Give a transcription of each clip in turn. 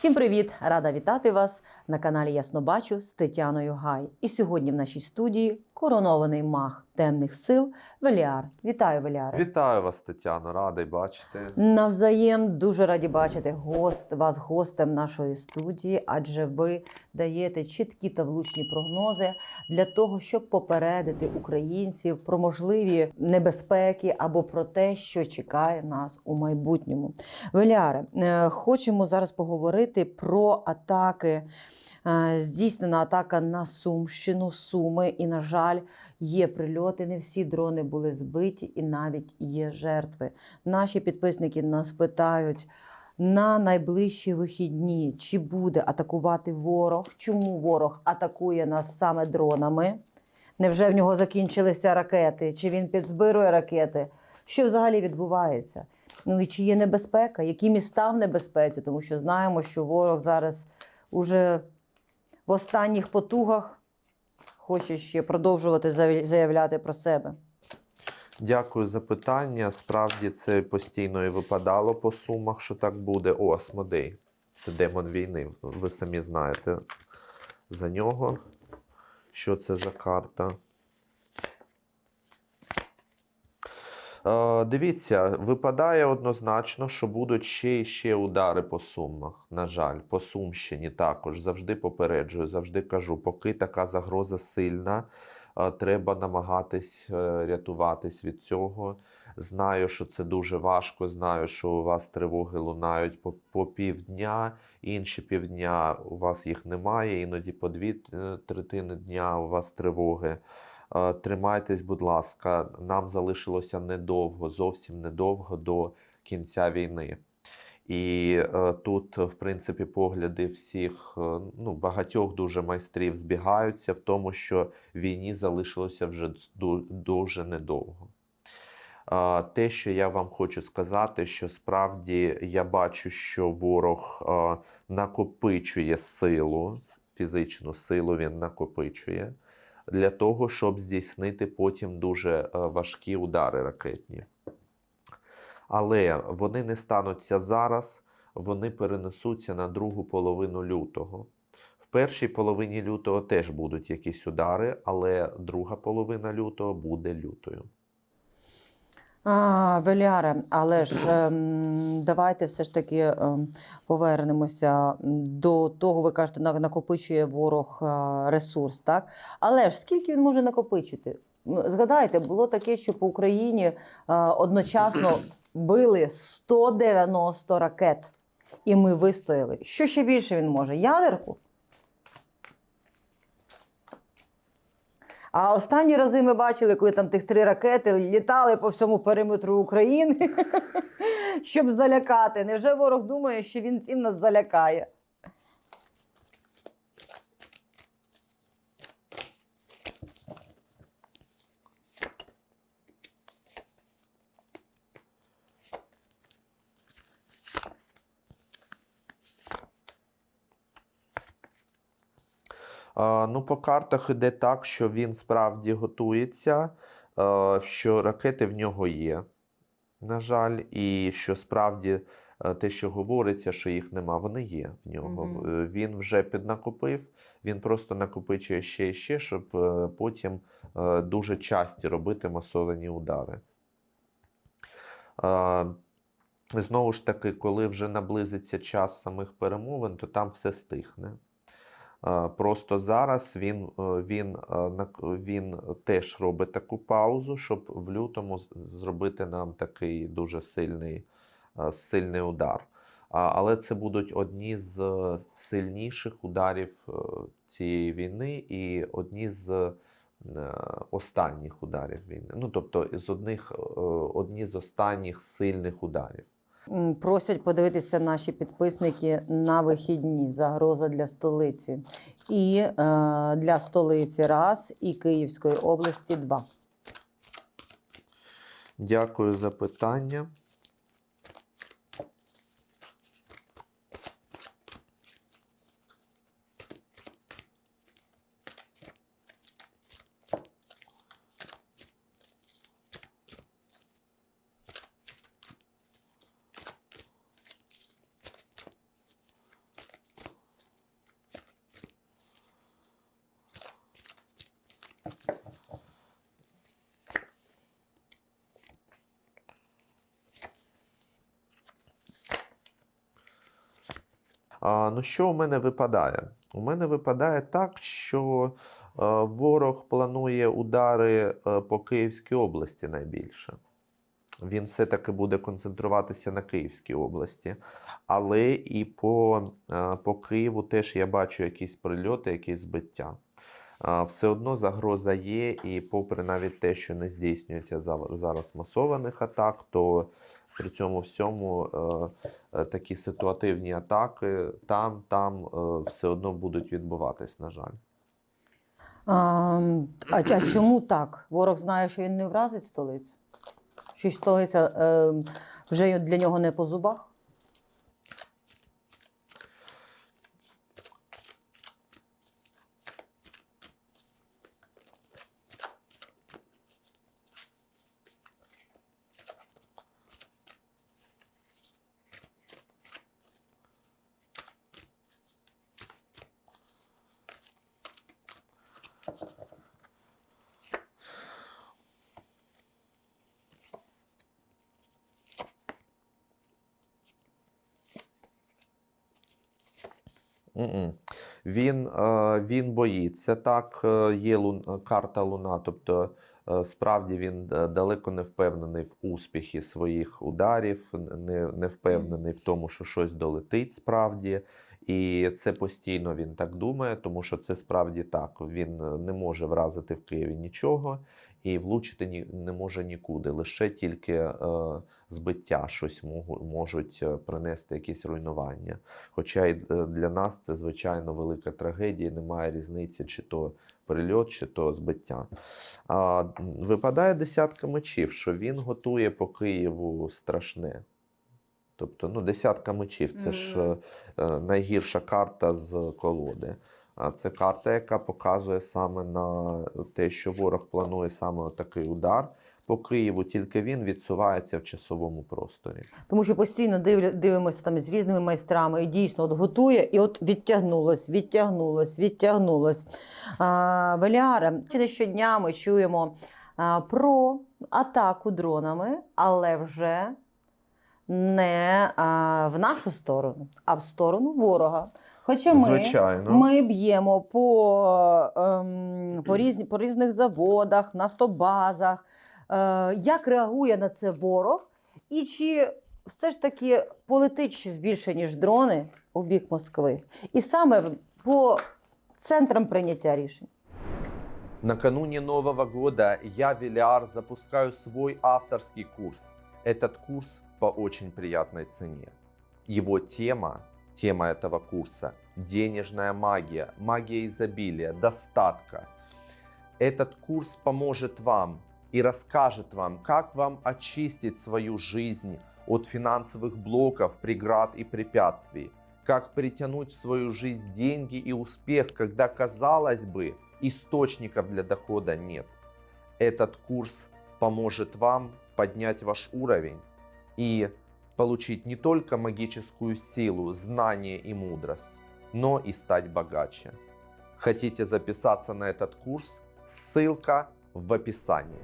Всім привіт! Рада вітати вас на каналі Ясно Бачу з Тетяною Гай. І сьогодні в нашій студії коронований маг темних сил Веліар. Вітаю, Веліаре! Вітаю вас, Тетяно, радий бачити. Навзаєм дуже раді бачити гост, вас гостем нашої студії, адже ви даєте чіткі та влучні прогнози для того, щоб попередити українців про можливі небезпеки або про те, що чекає нас у майбутньому. Веляре, е, хочемо зараз поговорити про атаки. Е, Здійснена атака на Сумщину, Суми, і, на жаль, є прильоти. Не всі дрони були збиті, і навіть є жертви. Наші підписники нас питають на найближчі вихідні, чи буде атакувати ворог, чому ворог атакує нас саме дронами. Невже в нього закінчилися ракети? Чи він підзбирує ракети? Що взагалі відбувається? Ну і чи є небезпека? Які міста в небезпеці? Тому що знаємо, що ворог зараз уже в останніх потугах хоче ще продовжувати заявляти про себе. Дякую за питання. Справді це постійно і випадало по сумах, що так буде. О, Асмодей. Це демон війни. Ви самі знаєте за нього. Що це за карта? Дивіться, випадає однозначно, що будуть ще і ще удари по сумах. На жаль, по Сумщині також. Завжди попереджую, завжди кажу, поки така загроза сильна, е, треба намагатись е, рятуватись від цього. Знаю, що це дуже важко. Знаю, що у вас тривоги лунають по, по півдня, інші півдня у вас їх немає, іноді по дві е, третини дня у вас тривоги. Е, Тримайтесь, будь ласка, нам залишилося недовго, зовсім недовго до кінця війни. І е, тут, в принципі, погляди всіх, е, ну, багатьох дуже майстрів збігаються в тому, що війні залишилося вже дуже недовго. Е, Те, що я вам хочу сказати, що справді я бачу, що ворог е, накопичує силу, фізичну силу він накопичує для того, щоб здійснити потім дуже е, важкі удари ракетні. Але вони не стануться зараз, вони перенесуться на другу половину лютого. В першій половині лютого теж будуть якісь удари, але друга половина лютого буде лютою. А, Веляре, але ж ем, давайте все ж таки ем, повернемося до того, ви кажете, на- накопичує ворог е, ресурс, так? Але ж скільки він може накопичити? Ну, Згадайте, було таке, що по Україні е, одночасно били 190 ракет, і ми вистояли. Що ще більше він може? Ядерку? А останні рази ми бачили, коли там тих три ракети літали по всьому периметру України, щоб залякати. Невже ворог думає, що він цим нас залякає? Ну, по картах іде так, що він справді готується, що ракети в нього є, на жаль, і що справді е, те, що говориться, що їх нема, вони є в нього. Е, Він вже піднакопив, він просто накопичує ще і ще, щоб е, потім дуже часті робити масовані удари. Знову ж таки, коли вже наблизиться час самих перемовин, то там все стихне. Е, Просто зараз він, е, він, е, він теж робить таку паузу, щоб в лютому зробити нам такий дуже сильний, сильний удар. Але це будуть одні з сильніших ударів цієї війни і одні з останніх ударів війни. Ну, тобто, з одних, одні з останніх сильних ударів. Просять подивитися наші підписники на вихідні. Загроза для столиці. І е, для столиці раз, і Київської області два. Дякую за питання. Ну, що у мене випадає? У мене випадає так, що е, ворог планує удари е, по Київській області найбільше. Він все-таки буде концентруватися на Київській області. Але і по, е, по Києву теж я бачу якісь прильоти, якісь збиття. Все одно загроза є, і попри навіть те, що не здійснюється зараз масованих атак, то при цьому всьому е, е, такі ситуативні атаки там, там е, все одно будуть відбуватись, на жаль. А, а чому так? Ворог знає, що він не вразить столицю? Що столиця е, вже для нього не по зубах? М-м. Він, е, він боїться. Так, е, є лун, е, карта Луна, тобто е, справді він далеко не впевнений в успіхі своїх ударів, не, не впевнений в тому, що щось долетить справді. І це постійно він так думає, тому що це справді так. Він не може вразити в Києві нічого і влучити ні, не може нікуди. Лише тільки е, збиття щось можу- можуть е, принести якісь руйнування. Хоча й е, для нас це звичайно велика трагедія, немає різниці, чи то прильот, чи то збиття. А, випадає десятка мечів, що він готує по Києву страшне. Тобто, ну, десятка мечів це ж е, найгірша карта з колоди. А це карта, яка показує саме на те, що ворог планує саме такий удар по Києву, тільки він відсувається в часовому просторі. Тому що постійно дивимося там з різними майстрами і дійсно от готує, і от відтягнулось, відтягнулось, відтягнулось. А, Веліаре, чи не щодня ми чуємо а, про атаку дронами, але вже не а, в нашу сторону, а в сторону ворога. Хоча ми, Звичайно. ми б'ємо по, ем, по, різні, по різних заводах, нафтобазах. Е, як реагує на це ворог? І чи все ж таки полетить щось більше, ніж дрони у бік Москви? І саме по центрам прийняття рішень. Накануне Нового года я, Велиар, запускаю свой авторский курс. Этот курс по очень приятной цене. Его тема, тема этого курса – денежная магия, магия изобилия, достатка. Этот курс поможет вам и расскажет вам, как вам очистить свою жизнь от финансовых блоков, преград и препятствий, как притянуть в свою жизнь деньги и успех, когда, казалось бы, источников для дохода нет. Этот курс поможет вам поднять ваш уровень и получить не только магическую силу, знание и мудрость, но и стать богаче. Хотите записаться на этот курс? Ссылка в описании.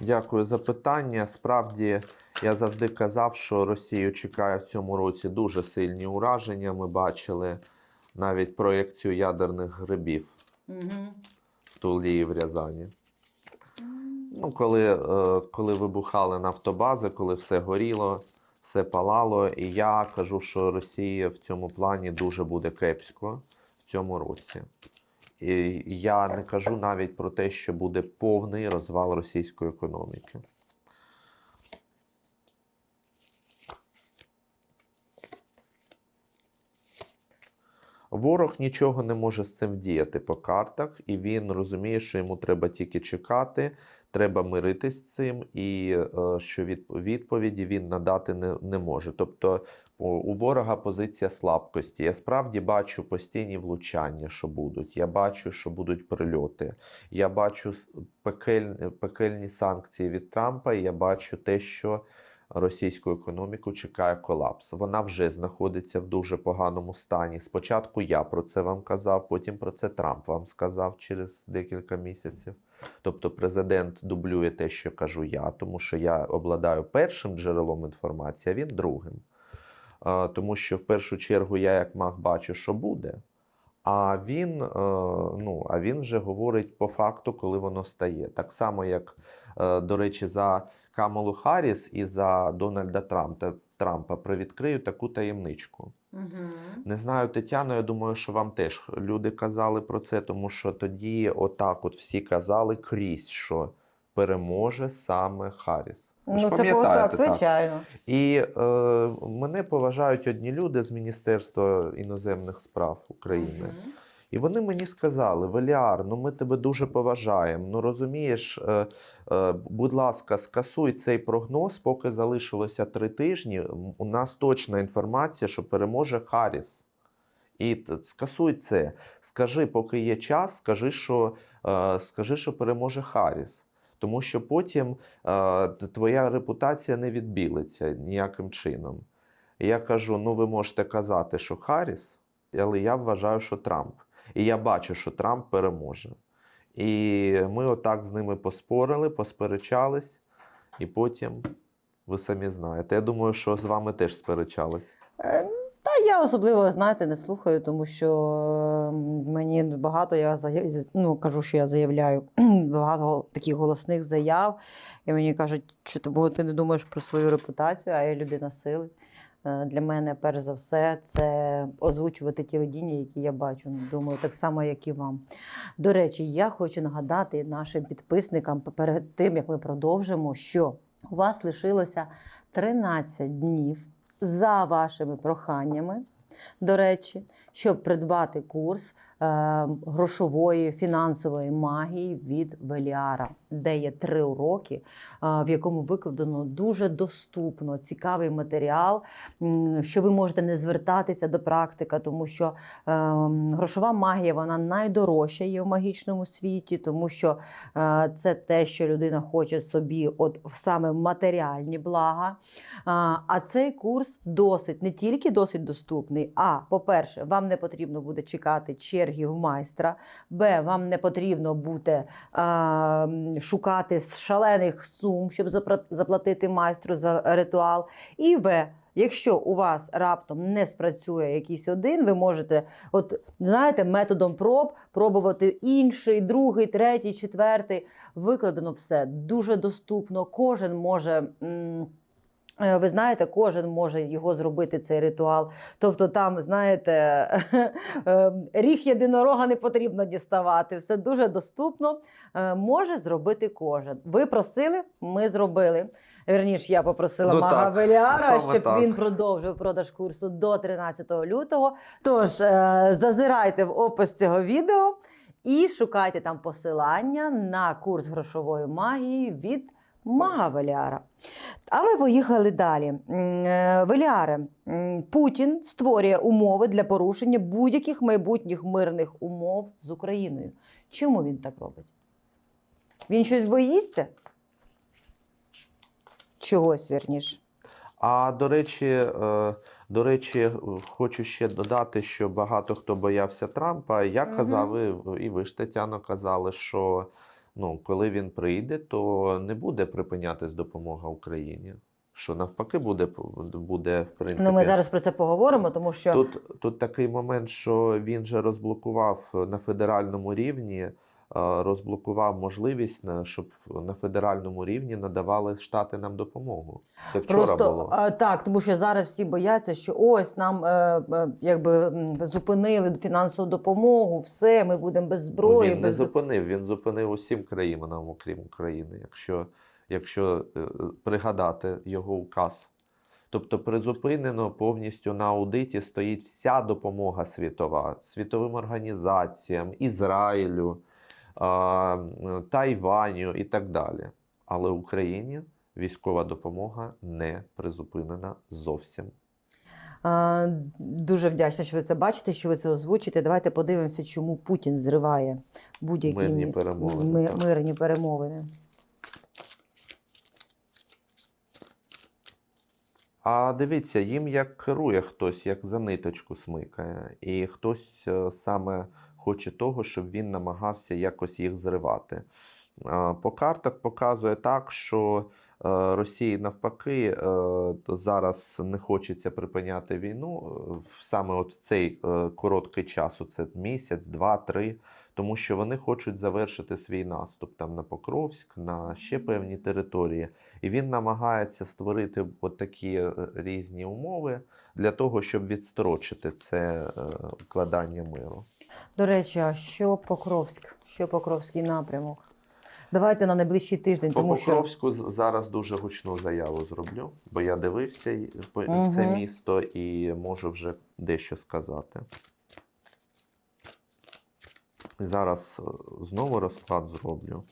Дякую за питання. Справді, я завжди казав, що Росію чекає в цьому році дуже сильні ураження. Ми бачили навіть проєкцію ядерних грибів в Тулі і в Рязані. Ну, коли, е, коли вибухали нафтобази, коли все горіло, все палало. І я кажу, що Росія в цьому плані дуже буде кепсько в цьому році. І я не кажу навіть про те, що буде повний розвал російської економіки. Ворог нічого не може з цим діяти по картах, і він розуміє, що йому треба тільки чекати, треба миритись з цим, і е, що від, відповіді він надати не, не може. Тобто у, ворога позиція слабкості. Я справді бачу постійні влучання, що будуть. Я бачу, що будуть прильоти. Я бачу пекель, пекельні санкції від Трампа, і я бачу те, що російську економіку чекає колапс. Вона вже знаходиться в дуже поганому стані. Спочатку я про це вам казав, потім про це Трамп вам сказав через декілька місяців. Тобто президент дублює те, що кажу я, тому що я обладаю першим джерелом інформації, а він другим. тому що в першу чергу я як маг бачу, що буде. А він, е, ну, а він вже говорить по факту, коли воно стає. Так само, як, е, до речі, за Камалу Харріс і за Дональда Трампа, Трампа привідкрию таку таємничку. Не знаю, Тетяно, я думаю, що вам теж люди казали про це, тому що тоді отак от всі казали крізь, що переможе саме Харріс. Ви Ну, це було так, звичайно. І е, мене поважають одні люди з Міністерства іноземних справ України. І вони мені сказали: Веліар, ну ми тебе дуже поважаємо. Ну розумієш, е, е, будь ласка, скасуй цей прогноз, поки залишилося три тижні. У нас точна інформація, що переможе Харріс. І скасуй це. Скажи, поки є час, скажи, що, е, скажи, що переможе Харріс. Тому що потім е, твоя репутація не відбілиться ніяким чином. Я кажу: ну ви можете казати, що Харріс, але я вважаю, що Трамп. І я бачу, що Трамп переможе. І ми отак з ними поспорили, посперечались, і потім, ви самі знаєте. Я думаю, що з вами теж сперечались. Е, Та я особливо, знаєте, не слухаю, тому що мені багато я заяв... ну, кажу, що я заявляю багато таких голосних заяв. І мені кажуть, що ти не думаєш про свою репутацію, а я людина сили. Е, Для мене, перш за все, це озвучувати ті видіння, які я бачу. Думаю, так само, як і вам. До речі, я хочу нагадати нашим підписникам перед тим, як ми продовжимо, що у вас лишилося 13 днів за вашими проханнями, до речі, щоб придбати курс грошової фінансової магії від Веліара, де є три уроки, е, в якому викладено дуже доступно цікавий матеріал, що ви можете не звертатися до практика, тому що е, грошова магія вона найдорожча є в магічному світі, тому що е, це те, що людина хоче собі, от саме матеріальні блага. А, цей курс досить не тільки досить доступний. А по-перше, вам не потрібно буде чекати черги в майстра. Б, вам не потрібно буде а, шукати шалених сум, щоб заплатити майстру за ритуал. І В. Якщо у вас раптом не спрацює якийсь один, ви можете, от знаєте, методом проб пробувати інший, другий, третій, четвертий. Викладено все дуже доступно. Кожен може. м, Ви знаєте, кожен може його зробити цей ритуал. Тобто, там, знаєте, е, ріг єдинорога не потрібно діставати. Все дуже доступно. Е, Може зробити кожен. Ви просили, ми зробили. Вірніше, я попросила Ну, мага Веліара, щоб так. він продовжив продаж курсу до 13 лютого. Тож е, зазирайте в опис цього відео і шукайте там посилання на курс грошової магії від мага Веліара. А ми поїхали далі. Е, Веліаре, Путін створює умови для порушення будь-яких майбутніх мирних умов з Україною. Чому він так робить? Він щось боїться? Чогось вірніше. А до речі, е, до речі, хочу ще додати, що багато хто боявся Трампа. Я казав, і ви ж Тетяно казали, що ну, коли він прийде, то не буде припинятись допомога Україні. Що навпаки буде, буде в принципі. Ну, ми зараз про це поговоримо, тому що Тут, тут такий момент, що він же розблокував на федеральному рівні, розблокував можливість, на- щоб на федеральному рівні надавали штати нам допомогу. Це вчора Просто було. так, тому що зараз всі бояться, що ось нам е, е, якби зупинили фінансову допомогу, все, ми будемо без зброї. він не зупинив, він зупинив усім країнам, окрім України, якщо, якщо е, пригадати його указ. Тобто призупинено повністю на аудиті стоїть вся допомога світова, світовим організаціям, Ізраїлю, Тайваню і так далі. Але Україні військова допомога не призупинена зовсім. Дуже вдячна, що ви це бачите, що ви це озвучите. Давайте подивимося, чому Путін зриває будь-які Мирні перемовини, ми- мирні перемовини. А дивіться, їм як керує хтось, як за ниточку смикає, і хтось е, саме хоче того, щоб він намагався якось їх зривати. По картах показує так, що Е, Росії навпаки е, зараз не хочеться припиняти війну е, саме от в цей короткий час, це місяць, два, три, тому що вони хочуть завершити свій наступ там на Покровськ, на ще певні території. І він намагається створити от такі різні умови для того, щоб відстрочити це укладання миру. До речі, а що Покровськ? Що Покровський напрямок? Давайте на найближчий тиждень, По тому Покровську що... зараз дуже гучну заяву зроблю, бо я дивився по- це місто і можу вже дещо сказати. Зараз е, знову розклад зроблю.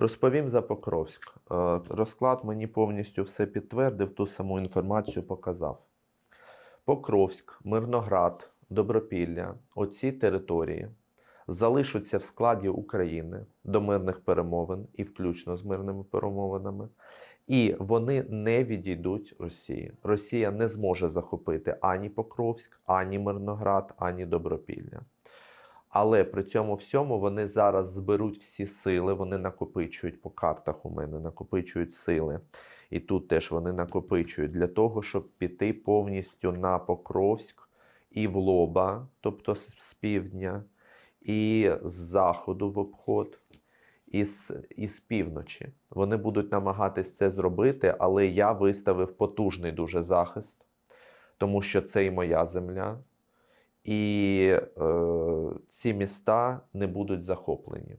Розповім за Покровськ. Е, Розклад мені повністю все підтвердив, ту саму інформацію показав. Покровськ, Мирноград, Добропілля оці території залишаться в складі України до мирних перемовин і включно з мирними перемовинами. І вони не відійдуть Росії. Росія не зможе захопити ані Покровськ, ані Мирноград, ані Добропілля. Але при цьому всьому вони зараз зберуть всі сили, вони накопичують по картах у мене, накопичують сили. І тут теж вони накопичують для того, щоб піти повністю на Покровськ і в Лоба, тобто з півдня, і з заходу в обход, і з, і з півночі. Вони будуть намагатись це зробити, але я виставив потужний дуже захист, тому що це і моя земля. І е, ці міста не будуть захоплені.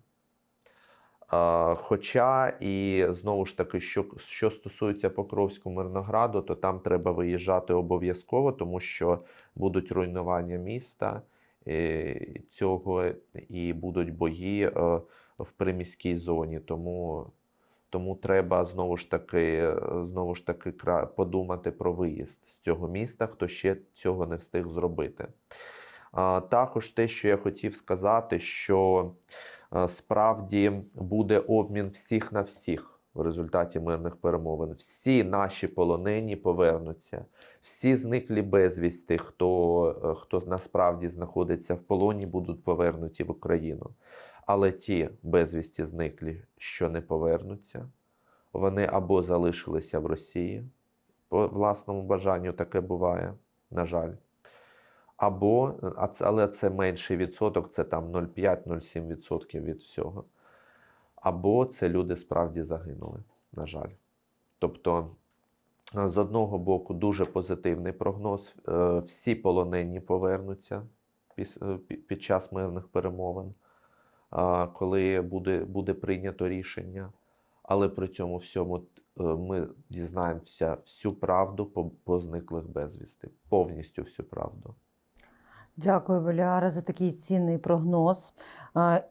А, Хоча і знову ж таки, що, що стосується Покровського Мирнограду, то там треба виїжджати обов'язково, тому що будуть руйнування міста е, цього і будуть бої е, в приміській зоні. Тому, тому треба знову ж таки, е, знову ж таки подумати про виїзд з цього міста, хто ще цього не встиг зробити. Також те, що я хотів сказати, що е, справді буде обмін всіх на всіх в результаті мирних перемовин. Всі наші полонені повернуться, всі зниклі безвісти, хто, е, хто насправді знаходиться в полоні, будуть повернуті в Україну. Але ті безвісті зниклі, що не повернуться, вони або залишилися в Росії по власному бажанню, таке буває, на жаль. Або, але це менший відсоток, це там 0,5-0,7% від всього. Або це люди справді загинули, на жаль. Тобто, е, з одного боку, дуже позитивний прогноз. е, Всі полонені повернуться е, пі- під час мирних перемовин, коли буде, буде прийнято рішення. Але при цьому всьому е, ми дізнаємося всю правду по, по зниклих безвісти, повністю всю правду. Дякую, Валяра, за такий цінний прогноз.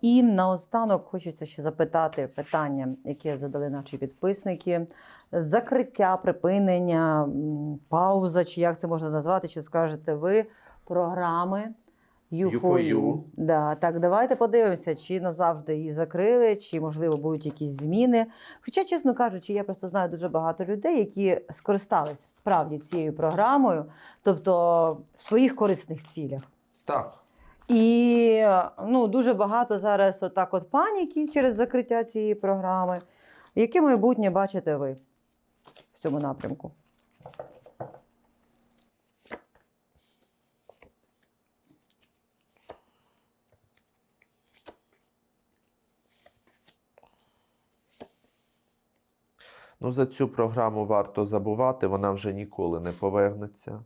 І наостанок хочеться ще запитати питання, яке задали наші підписники. Закриття, припинення, пауза, чи як це можна назвати, чи скажете ви програми U4U. U4U. Да, так, давайте подивимося, чи назавжди її закрили, чи можливо будуть якісь зміни. Хоча, чесно кажучи, я просто знаю дуже багато людей, які скористалися справді цією програмою, тобто в своїх корисних цілях. Так. І ну, дуже багато зараз отак от паніки через закриття цієї програми. Яке майбутнє бачите ви в цьому напрямку? Ну, за цю програму варто забувати, вона вже ніколи не повернеться.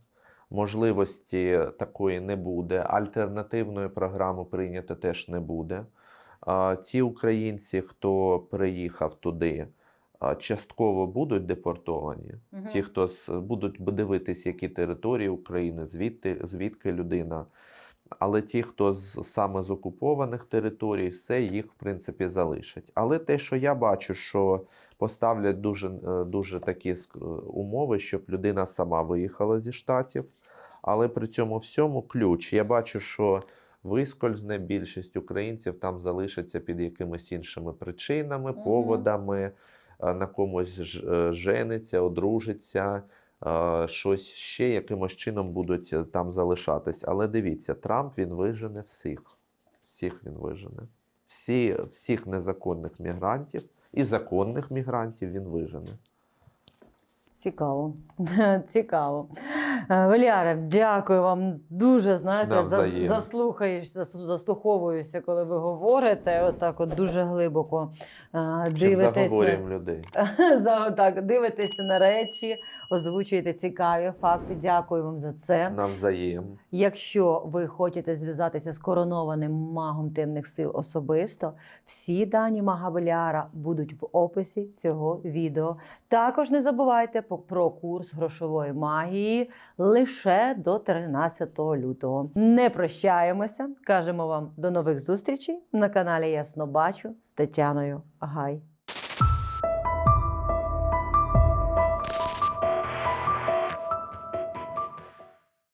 Можливості такої не буде. Альтернативної програми прийняти теж не буде. Ті українці, хто приїхав туди, частково будуть депортовані. Ті, хто будуть дивитись, які території України, звідти, звідки людина. Але ті, хто з саме з окупованих територій, все їх в принципі залишать. Але те, що я бачу, що поставлять дуже, е, дуже такі е, умови, щоб людина сама виїхала зі штатів. Але при цьому всьому ключ. Я бачу, що вискользне більшість українців там залишиться під якимись іншими причинами, поводами. е, на комусь жениться, одружиться, щось ще якимось чином будуть е, там залишатись. Але дивіться, Трамп він вижене всіх. Всіх він вижене. Всі, всіх незаконних мігрантів і законних мігрантів він вижене. Цікаво. Цікаво. Е, Валіаре, дякую вам. Дуже знаєте, зас- заслухаєш, заслуховуюся, коли ви говорите. Отак, от дуже глибоко дивитися дивитесь. на- людей. За- так, дивитеся на речі, озвучуєте цікаві факти. Дякую вам за це. Навзаєм. Якщо ви хочете зв'язатися з коронованим магом темних сил особисто, всі дані мага будуть в описі цього відео. Також не забувайте про курс грошової магії лише до 13 лютого. Не прощаємося. Кажемо вам до нових зустрічей на каналі Ясно Бачу з Тетяною Гай.